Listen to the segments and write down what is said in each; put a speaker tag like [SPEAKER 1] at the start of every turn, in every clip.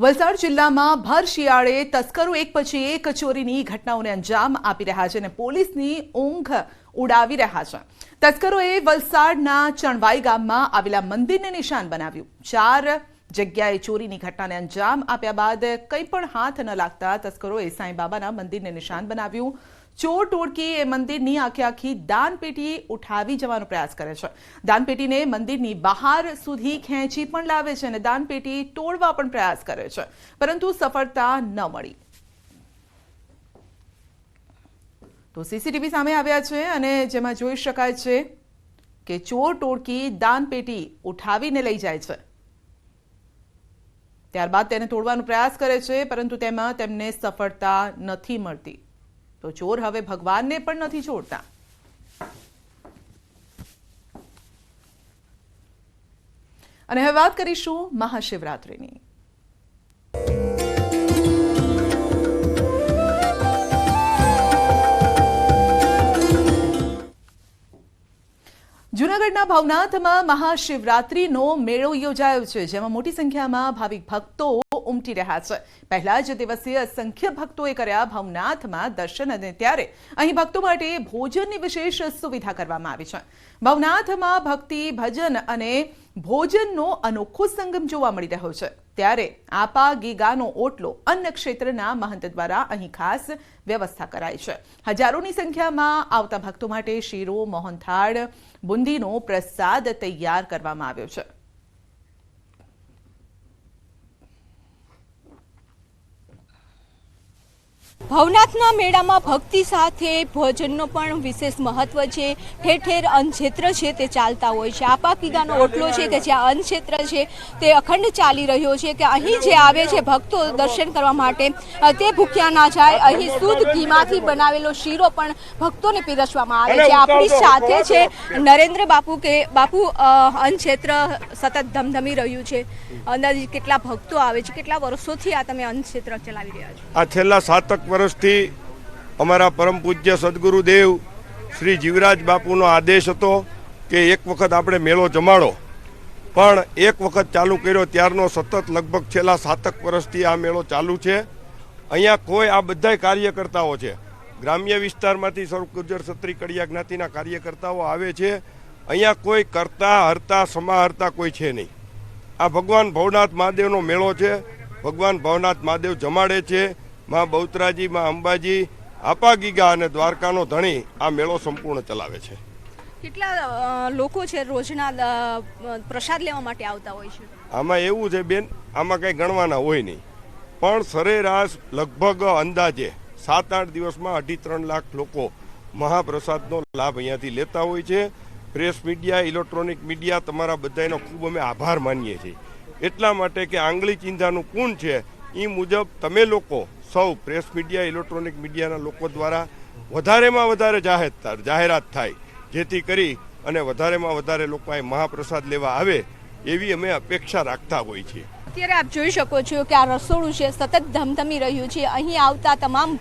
[SPEAKER 1] વલસાડ જિલ્લામાં ભર શિયાળે તસ્કરો એક પછી એક ચોરીની ઘટનાઓને અંજામ આપી રહ્યા છે અને પોલીસની ઊંઘ ઉડાવી રહ્યા છે. તસ્કરોએ વલસાડના ચણવાઈ ગામમાં આવેલા મંદિરને નિશાન બનાવ્યું. ચાર જગ્યાએ ચોરીની ઘટનાને અંજામ આપ્યા બાદ કંઈ પણ હાથ ન લાગતા તસ્કરોએ સાંઈબાબાના મંદિરને નિશાન બનાવ્યું. ચોર ટોળકી એ મંદિરની આખી આખી દાનપેટી ઉઠાવી જવાનો પ્રયાસ કરે છે. દાનપેટીને મંદિરની બહાર સુધી ખેંચી પણ લાવે છે અને દાનપેટી તોડવા પણ પ્રયાસ કરે છે. પરંતુ સફળતા ન મળી. તો સીસીટીવી સામે આવ્યા છે અને જેમાં જોઈ શકાય છે કે ચોર ટોળકી દાનપેટી ઉઠાવીને લઈ જાય છે. ત્યારબાદ તેને તોડવાનો પ્રયાસ કરે છે, પરંતુ તેમાં તેમને સફળતા નથી મળતી. તો ચોર હવે ભગવાનને પણ નથી છોડતા. અને હવે વાત કરીશું મહાશિવરાત્રિની. જૂનાગઢના ભવનાથમાં મહાશિવરાત્રીનો મેળો યોજાયો છે, જેમાં મોટી સંખ્યામાં ભાવિક ભક્તો ઉમટી રહ્યા છે. પહેલા જ દિવસે અસંખ્ય ભક્તોએ કર્યા ભવનાથમાં દર્શન અને ત્યારે અહીં ભક્તો માટે ભોજનની વિશેષ સુવિધા કરવામાં આવી છે. ભવનાથમાં ભક્તિ, ભજન અને ભોજનનો અનોખો સંગમ જોવા મળી રહ્યો છે. ત્યારે આપા ગીગાનો ઓટલો અન્ન ક્ષેત્રના મહંત દ્વારા અહીં ખાસ વ્યવસ્થા કરાઈ છે. હજારોની સંખ્યામાં આવતા ભક્તો માટે શીરો, મોહનથાળ, બુંદીનો પ્રસાદ તૈયાર કરવામાં આવ્યો છે.
[SPEAKER 2] ભવનાથના મેળામાં ભક્તિ સાથે ભોજનનો પણ વિશેષ મહત્વ છે. ઠેર ઠેર અન્નક્ષેત્ર છે તે ચાલતા હોય છે. આપા કીગાનો ઓટલો છે કે જ્યાં અન્નક્ષેત્ર છે તે અખંડ ચાલી રહ્યો છે કે અહીં જે આવે છે ભક્તો દર્શન કરવા માટે તે ભૂખ્યા ના જાય. અહીં શુદ્ધ ઘીમાંથી બનાવેલો શીરો પણ ભક્તોને પીરસવામાં આવે છે. આપણી સાથે છે નરેન્દ્ર બાપુ કે બાપુ અન્નક્ષેત્ર સતત ધમધમી રહ્યું છે. અંદાજે કેટલા ભક્તો આવે છે કેટલા વર્ષોથી આ તમે અન્નક્ષેત્ર ચલાવી રહ્યા છો?
[SPEAKER 3] આ છેલ્લા સાતક વર્ષથી અમારા પરમ પૂજ્ય સદગુરુદેવ શ્રી જીવરાજ બાપુનો આદેશ હતો કે એક વખત આપણે મેળો જમાડો. પણ એક વખત ચાલુ કર્યો ત્યારનો સતત લગભગ છેલ્લા સાતક વર્ષથી આ મેળો ચાલુ છે. અહીંયા કોઈ આ બધાય કાર્યકર્તાઓ છે. ગ્રામ્ય વિસ્તારમાંથી સર્વ ગુર્જર સત્રી કડિયા જ્ઞાતિના કાર્યકર્તાઓ આવે છે. અહીંયા કોઈ કરતા, હરતા, સમાહરતા કોઈ છે નહીં. આ ભગવાન ભવનાથ મહાદેવનો મેળો છે. ભગવાન ભવનાથ મહાદેવ જમાડે છે. માં બહુતરાજી માં અંબાજી આપાગીગા અને દ્વારકાનો ધણી આ મેળો સંપૂર્ણ ચલાવે છે.
[SPEAKER 2] કેટલા લોકો છે રોજના પ્રસાદ લેવા માટે આવતા હોય છે?
[SPEAKER 3] આમાં એવું છે બેન આમાં કંઈ ગણવાના હોય નહીં. પણ સરેરાશ લગભગ અંદાજે સાત આઠ દિવસમાં અઢી ત્રણ લાખ લોકો મહાપ્રસાદનો લાભ અહીંયાથી લેતા હોય છે. પ્રેસ મીડિયા ઇલેક્ટ્રોનિક મીડિયા તમારા બધાનો ખૂબ અમે આભાર માનીએ છીએ. એટલા માટે કે આંગળી ચિંધાનું કુંડ છે એ મુજબ તમે લોકો સૌ પ્રેસ મીડિયા ઇલેક્ટ્રોનિક મીડિયાના લોકો દ્વારા વધારેમાં વધારે જાહેર જાહેરાત થાય, જેથી કરી અને વધારેમાં વધારે લોકો મહાપ્રસાદ લેવા આવે, એવી અમે અપેક્ષા રાખતા હોઈએ છીએ.
[SPEAKER 2] અત્યારે આપ જોઈ શકો છો કે આ રસોડું છે સતત ધમધમી રહ્યું છે. અહીં આવતા તમામ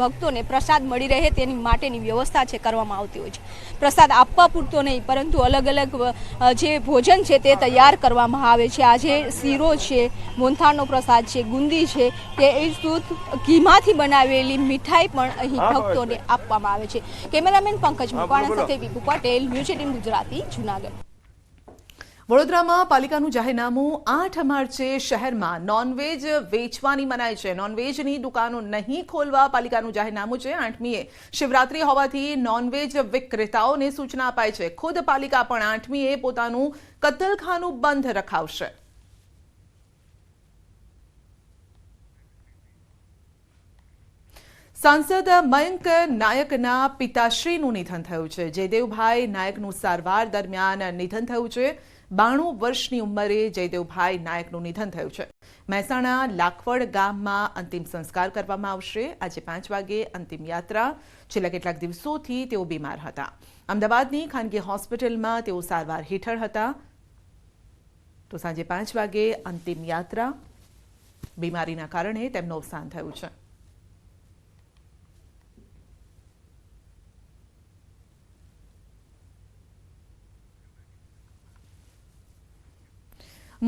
[SPEAKER 2] ભક્તોને પ્રસાદ મળી રહે તેની માટેની વ્યવસ્થા છે કરવામાં આવતી હોય છે. પ્રસાદ આપવા પૂરતો નહીં પરંતુ અલગ અલગ જે ભોજન છે તે તૈયાર કરવામાં આવે છે. આજે શીરો છે મોનથાળનો પ્રસાદ છે ગુંદી છે કે એ દૂધ ઘીમાંથી બનાવેલી મીઠાઈ પણ અહીં ભક્તોને આપવામાં આવે છે. કેમેરામેન પંકજ મકવાણા સાથે વિપુ પટેલ ન્યૂઝ એટીન ગુજરાતી જુનાગઢ.
[SPEAKER 1] વડોદરામાં પાલિકાનું જાહેરનામું આઠ માર્ચે શહેરમાં નોનવેજ વેચવાની મનાય છે. નોનવેજની દુકાનો નહીં ખોલવા પાલિકાનું જાહેરનામું છે. આઠમીએ શિવરાત્રી હોવાથી નોનવેજ વિક્રેતાઓને સૂચના અપાઈ છે. ખુદ પાલિકા પણ આઠમીએ પોતાનું કતલખાનું બંધ રખાવશે. સાંસદ મયંક નાયકના પિતાશ્રીનું નિધન થયું છે. જયદેવભાઈ નાયકનું સારવાર દરમિયાન નિધન થયું છે. બાણું વર્ષની ઉંમરે જયદેવભાઈ નાયકનું નિધન થયું છે. મહેસાણા લાખવડ ગામમાં અંતિમ સંસ્કાર કરવામાં આવશે. આજે પાંચ વાગે અંતિમ યાત્રા. છેલ્લા કેટલાક દિવસોથી તેઓ બીમાર હતા. અમદાવાદની ખાનગી હોસ્પિટલમાં તેઓ સારવાર હેઠળ હતા. તો સાંજે પાંચ વાગે અંતિમ યાત્રા. બીમારીના કારણે તેમનું અવસાન થયું છે.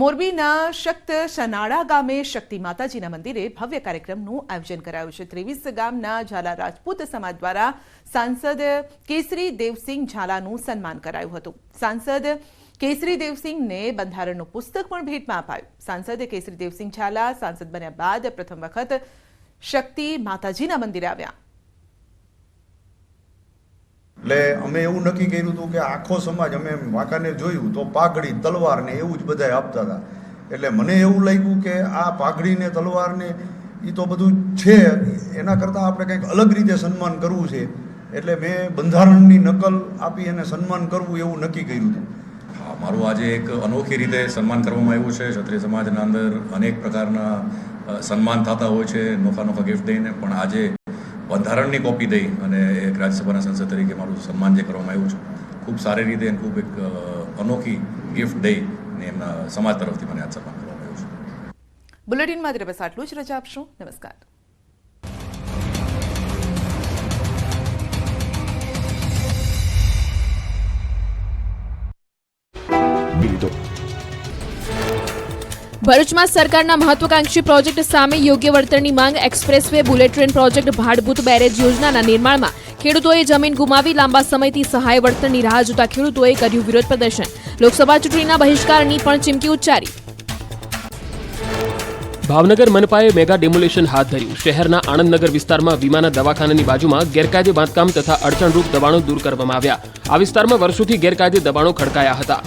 [SPEAKER 1] મોરબીના શક્ત શનાળા ગામે શક્તિ માતાજીના મંદિરે ભવ્ય કાર્યક્રમનું આયોજન કરાયું છે. ત્રેવીસ ગામના ઝાલા રાજપૂત સમાજ દ્વારા સાંસદ કેસરી દેવસિંહ ઝાલાનું સન્માન કરાયું હતું. સાંસદ કેસરી દેવસિંહને બંધારણનું પુસ્તક પણ ભેટમાં અપાયું. સાંસદ કેસરી દેવસિંહ ઝાલા સાંસદ બન્યા બાદ પ્રથમ વખત શક્તિ માતાજીના મંદિરે આવ્યા.
[SPEAKER 4] એટલે અમે એવું નક્કી કર્યું હતું કે આખો સમાજ અમે વાંકાને જોયું તો પાઘડી, તલવાર ને એવું જ બધાય આપતા હતા. એટલે મને એવું લાગ્યું કે આ પાઘડી ને તલવાર ને એ તો બધું છે, એના કરતાં આપણે કંઈક અલગ રીતે સન્માન કરવું છે. એટલે મેં બંધારણની નકલ આપી અને સન્માન કરવું એવું નક્કી કર્યું હતું.
[SPEAKER 5] મારું આજે એક અનોખી રીતે સન્માન કરવામાં આવ્યું છે. ક્ષત્રિય સમાજના અંદર અનેક પ્રકારના સન્માન થતા હોય છે, નોખા નોખા ગિફ્ટ દઈને. પણ આજે બંધારણની કોપી દઈ અને એક રાજ્યસભાના સંસદ તરીકે મારું સન્માન જે કરવામાં આવ્યું છે, ખૂબ સારી રીતે અને ખૂબ એક અનોખી ગિફ્ટ દઈ ને એમના સમાજ તરફથી મને આજ સન્માન કરવામાં આવ્યું છે.
[SPEAKER 1] બુલેટિનમાં અત્યારે બસ આટલું જ રજા આપશું. નમસ્કાર.
[SPEAKER 6] ભરૂચમાં સરકારના મહત્વાકાંક્ષી પ્રોજેક્ટ સામે યોગ્ય વળતરની માંગ expressway bullet train project Bhadbhut barrage યોજનાના નિર્માણમાં ખેડૂતોએ જમીન ગુમાવી લાંબા સમયથી સહાય વળતરની રાહ જોતા ખેડૂતોએ કર્યું વિરોધ પ્રદર્શન. લોકસભા ચૂંટણીના બહિષ્કારની પણ ચીમકી ઉચ્ચારી.
[SPEAKER 7] ભાવનગર મનપાએ મેગા ડેમોલેશન હાથ ધર્યું. શહેરના આણંદનગર વિસ્તારમાં વિમાના દવાખાનાની બાજુમાં ગેરકાયદે બાંધકામ તથા અડચણરૂપ દબાણો દૂર કરવામાં આવ્યા. આ વિસ્તારમાં વર્ષોથી ગેરકાયદે દબાણો ખડકાયા હતા.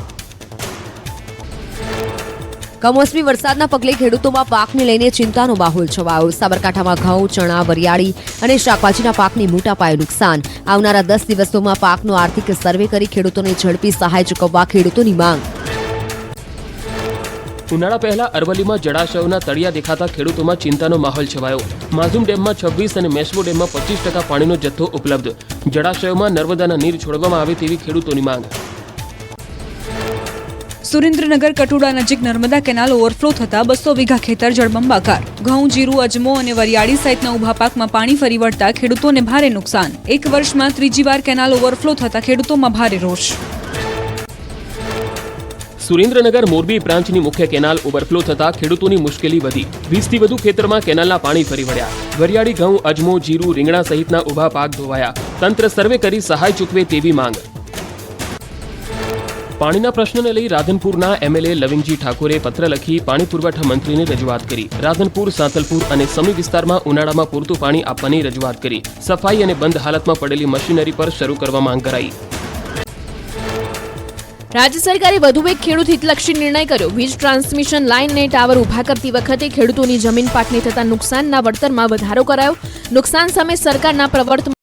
[SPEAKER 8] કમોસમી વરસાદના પગલે ખેડૂતોમાં પાકને લઈને ચિંતાનો માહોલ છવાયો. સાબરકાંઠામાં ઘઉં, ચણા, વરિયાળી અને શાકભાજીના પાકને મોટા પાયે નુકસાન. આવનારા દસ દિવસોમાં પાકનો આર્થિક સર્વે કરી ખેડૂતોને ઝડપી સહાય ચૂકવવા ખેડૂતોની માંગ.
[SPEAKER 7] ઉનાળા પહેલા અરવલ્લીમાં જળાશયોના તળિયા દેખાતા ખેડૂતોમાં ચિંતાનો માહોલ છવાયો. માઝુમ ડેમમાં છવ્વીસ અને મેશ્વો ડેમમાં પચીસ ટકા પાણીનો જથ્થો ઉપલબ્ધ. જળાશયોમાં નર્મદાના નીર છોડવામાં આવે તેવી ખેડૂતોની માંગ.
[SPEAKER 9] સુરેન્દ્રનગર, કટોડા નજીક નર્મદા કેનાલ ઓવરફ્લો થતા બસો વીઘા ખેતર જળબંબાકાર. ઘઉં, જીરું, અજમો અને વરિયાળી સહિતના ઊભા પાકમાં પાણી ફરી વળતા ખેડૂતોને ભારે નુકસાન. એક વર્ષમાં ત્રીજી વાર કેનાલ ઓવરફ્લો થતા ખેડૂતોમાં ભારે રોષ.
[SPEAKER 7] સુરેન્દ્રનગર, મોરબી બ્રાન્ચની મુખ્ય કેનાલ ઓવરફ્લો થતા ખેડૂતોની મુશ્કેલી વધી. વીસથી વધુ ખેતરમાં કેનાલના પાણી ફરી વળ્યા. વરિયાળી ઘઉં, અજમો, જીરું, રીંગણા સહિતના ઊભા પાક ધોવાયા. તંત્ર સર્વે કરી સહાય ચૂકવે તેવી માંગ. પાણીના પ્રશ્નને લઈ રાધનપુરના એમએલએ લવિંગજી ઠાકોરે પત્ર લખી પાણી પુરવઠા મંત્રીને રજૂઆત કરી. રાધનપુર, સાંતલપુર અને સમી વિસ્તારમાં ઉનાળામાં પૂરતું પાણી આપવાની રજૂઆત કરી. સફાઈ અને બંધ હાલતમાં પડેલી મશીનરી પર શરૂ કરવા માંગ કરાઈ.
[SPEAKER 6] રાજ્ય સરકારે વધુ એક ખેડૂત હિતલક્ષી નિર્ણય કર્યો. વીજ ટ્રાન્સમિશન લાઇનને ટાવર ઊભા કરતી વખતે ખેડૂતોની જમીન પાકને થતા નુકસાનના વળતરમાં વધારો કરાયો. નુકસાન સામે સરકારના પ્રવર્તમાન